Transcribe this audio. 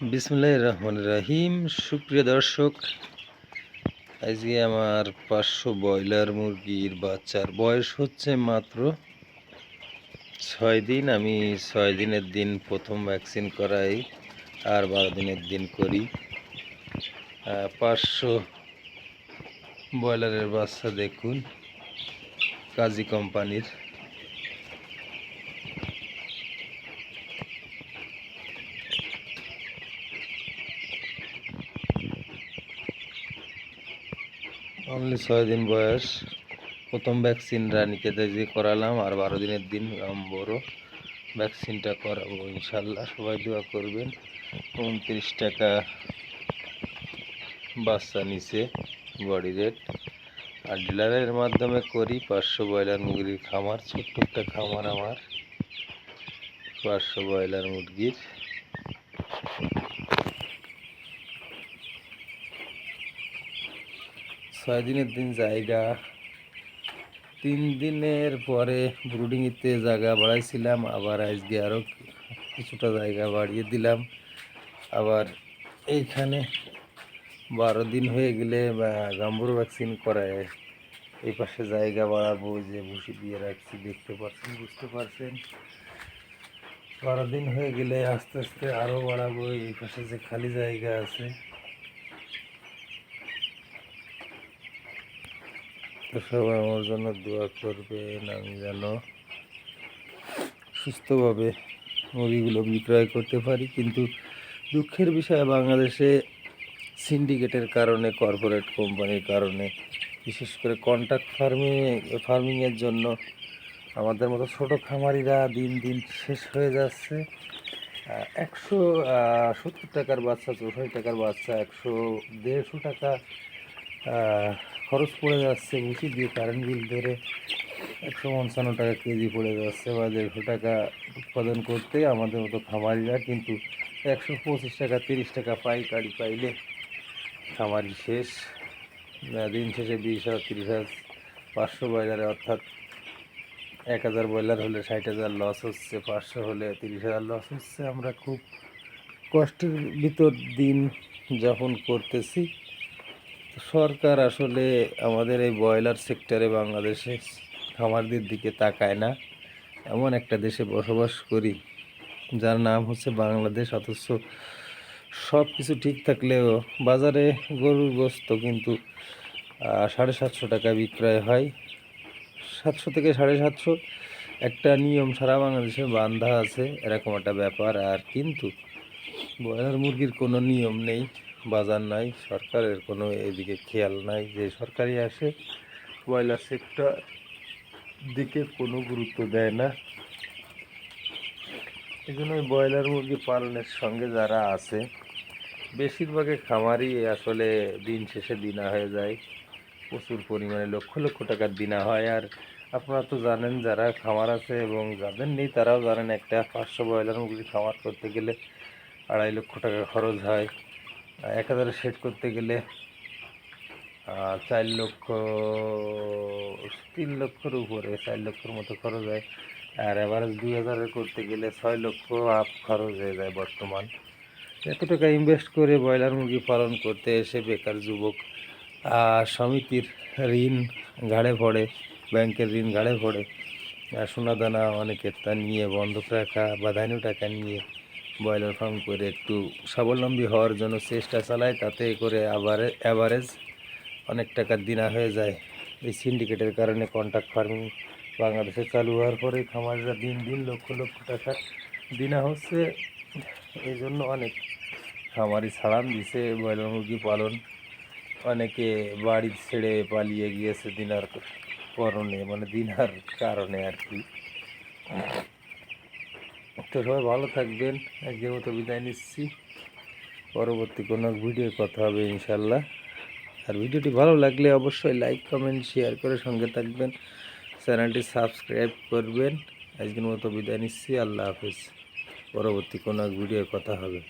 বিসমুল্লাহ রহমান রাহিম। সুপ্রিয় দর্শক, আজকে আমার পাঁচশো ব্রয়লার মুরগির বাচ্চার বয়স হচ্ছে মাত্র ছয় দিন। আমি ছয় দিনের দিন প্রথম ভ্যাকসিন করাই আর বারো দিনের দিন করি। পাঁচশো ব্রয়লারের বাচ্চা দেখুন, কাজী কোম্পানির। অনলি ছয় দিন বয়স। প্রথম ভ্যাকসিন রানীকে যে করালাম, আর বারো দিনের দিন বড় ভ্যাকসিনটা করাবো, ইনশাল্লাহ। সবাই দোয়া করবেন। উনত্রিশ টাকা বাচ্চা নিচে বডি রেট আর ডিলারের মাধ্যমে করি, পাঁচশো ব্রয়লার মুরগির খামার, ছোট্ট একটা খামার আমার। পাঁচশো ব্রয়লার মুরগির। ছয় দিনের দিন জায়গা। তিন দিনের পরে ব্রুডিংয়েতে জায়গা বাড়াইছিলাম, আবার আজকে আরও কিছুটা জায়গা বাড়িয়ে দিলাম। আবার এইখানে বারো দিন হয়ে গেলে গাম্বুর ভ্যাকসিন করায় এই পাশে জায়গা বাড়াবো, যে ভুসি দিয়ে রাখছি, দেখতে পাচ্ছেন, বুঝতে পারছেন। বারো দিন হয়ে গেলে আস্তে আস্তে আরও বাড়াবো, এই পাশে যে খালি জায়গা আছে। সবাই আমার জন্য দোয়া করবেন, আমি যেন সুস্থভাবে মুরগিগুলো বিক্রয় করতে পারি। কিন্তু দুঃখের বিষয়, বাংলাদেশে সিন্ডিকেটের কারণে, কর্পোরেট কোম্পানির কারণে, বিশেষ করে কন্ট্রাক্ট ফার্মিং, ফার্মিংয়ের জন্য আমাদের মতো ছোটো খামারিরা দিন দিন শেষ হয়ে যাচ্ছে। একশো সত্তর টাকার বাচ্চা, চৌষট্টি টাকার বাচ্চা, একশো দেড়শো টাকা খরচ পড়ে যাচ্ছে বুঝি দিয়ে কারেন্ট বিল ধরে একশো পঞ্চান্ন টাকা কেজি পড়ে যাচ্ছে বা দেড়শো টাকা উৎপাদন করতে আমাদের মতো খামারিরা কিন্তু একশো পঁচিশ টাকা, তিরিশ টাকা পাইকারি পাইলে খামারি শেষ। দিন শেষে বিশ হাজার, তিরিশ হাজার, পাঁচশো ব্রয়লারে অর্থাৎ এক হাজার ব্রয়লার হলে ষাট হাজার লস হচ্ছে, পাঁচশো হলে তিরিশ হাজার লস হচ্ছে। আমরা খুব কষ্টের ভিতর দিন যাপন করতেছি। সরকার আসলে আমাদের এই ব্রয়লার সেক্টরে বাংলাদেশে খামারদের দিকে তাকায় না। এমন একটা দেশে বসবাস করি, যার নাম হচ্ছে বাংলাদেশ। অথচ সব কিছু ঠিক থাকলেও বাজারে গরুর গোস্ত কিন্তু সাড়ে সাতশো টাকা বিক্রয় হয়। সাতশো থেকে সাড়ে সাতশো একটা নিয়ম সারা বাংলাদেশে বান্ধা আছে, এরকম একটা ব্যাপার। আর কিন্তু ব্রয়লার মুরগির কোনো নিয়ম নেই। বাজার নাই, সরকারের কোনো এদিকে খেয়াল নাই যে সরকারি আসে ব্রয়লার সেক্টর দিকে কোনো গুরুত্ব দেয় না। এই জন্য ব্রয়লার মুরগি পালনের সঙ্গে যারা আছে, বেশিরভাগই খামারই আসলে দিন শেষে দিনা হয়ে যায়। প্রচুর পরিমাণে লক্ষ লক্ষ টাকার দিনা হয়। আর আপনারা তো জানেন, যারা খামার আছে এবং যাদের নেই, তারাও জানেন একটা পাঁচশো ব্রয়লার মুরগি খামার করতে গেলে আড়াই লক্ষ টাকা খরচ হয়। এক হাজারে সেট করতে গেলে চার লক্ষ, তিন লক্ষর উপরে চার লক্ষর মতো খরচ হয়। আর এভারেজ দুই হাজারের করতে গেলে ছয় লক্ষ আপ খরচ হয়ে যায় বর্তমান। এত টাকা ইনভেস্ট করে ব্রয়লার মুরগি পালন করতে এসে বেকার যুবক সমিতির ঋণ ঘাড়ে পড়ে, ব্যাংকের ঋণ ঘাড়ে পড়ে। সোনাদানা সোনা অনেকের তা নিয়ে বন্ধক রাখা বা ধান্য টাকা নিয়ে ব্রয়লার ফার্ম করে একটু স্বাবলম্বী হওয়ার জন্য চেষ্টা চালায়, তাতে করে আবার অ্যাভারেজ অনেক টাকার দিনা হয়ে যায়। এই সিন্ডিকেটের কারণে কন্ট্রাক্ট ফার্মিং বাংলাদেশে চালু হওয়ার পরে খামারিরা দিন দিন লক্ষ লক্ষ টাকা দিনা হচ্ছে। এই জন্য অনেক খামারি ছাড়ান দিছে, ব্রয়লার মুরগি পালন। অনেকে বাড়ি ছেড়ে পালিয়ে গিয়েছে দিনার কারণে মানে দিনার কারণে আর কি। তো সবাই ভালো থাকবেন। একদিন মতো বিদায় নিচ্ছি। পরবর্তী কোনো ভিডিও কথা হবে ইনশাল্লাহ আর ভিডিওটি ভালো লাগলে অবশ্যই লাইক, কমেন্ট, শেয়ার করে সঙ্গে থাকবেন। চ্যানেলটি সাবস্ক্রাইব করবেন। আজকের মতো বিদায় নিচ্ছি। আল্লাহ হাফিজ। পরবর্তী কোনো ভিডিও কথা হবে।